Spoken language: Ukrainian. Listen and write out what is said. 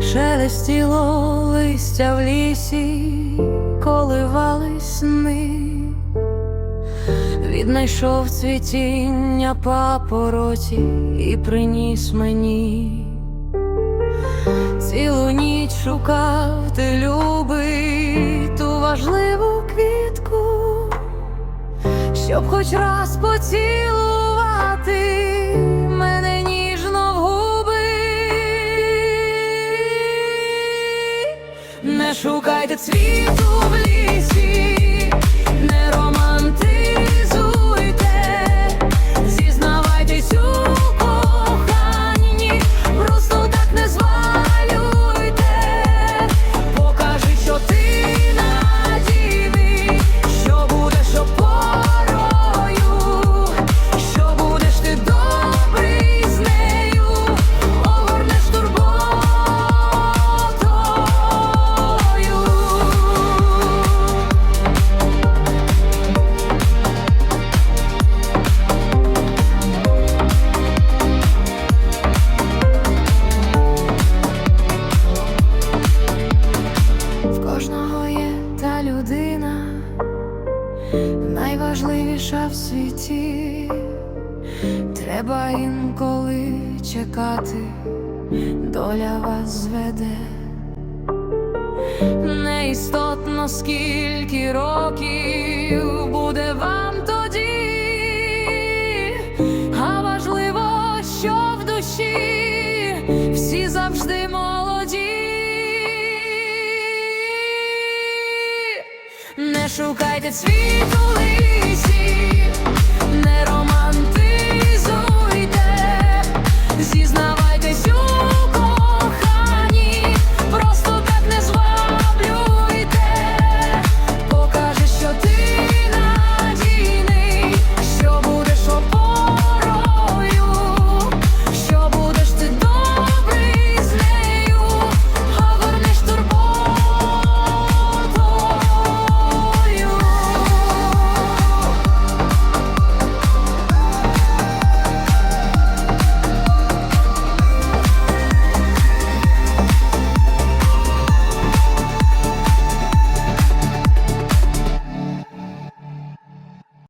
Шелестіло листя в лісі, коливались сни, віднайшов цвітіння папороті і приніс мені. Цілу ніч шукав ти любий ту важливу квітку, щоб хоч раз поцілувати Не шукайте цвіту в лісі, не найважливіша в світі. Треба інколи чекати, доля вас зведе. Не істотно скільки років буде вам тоді, а важливо, що в душі шукайте світу лисі, не романтизуйте, зізнавайте.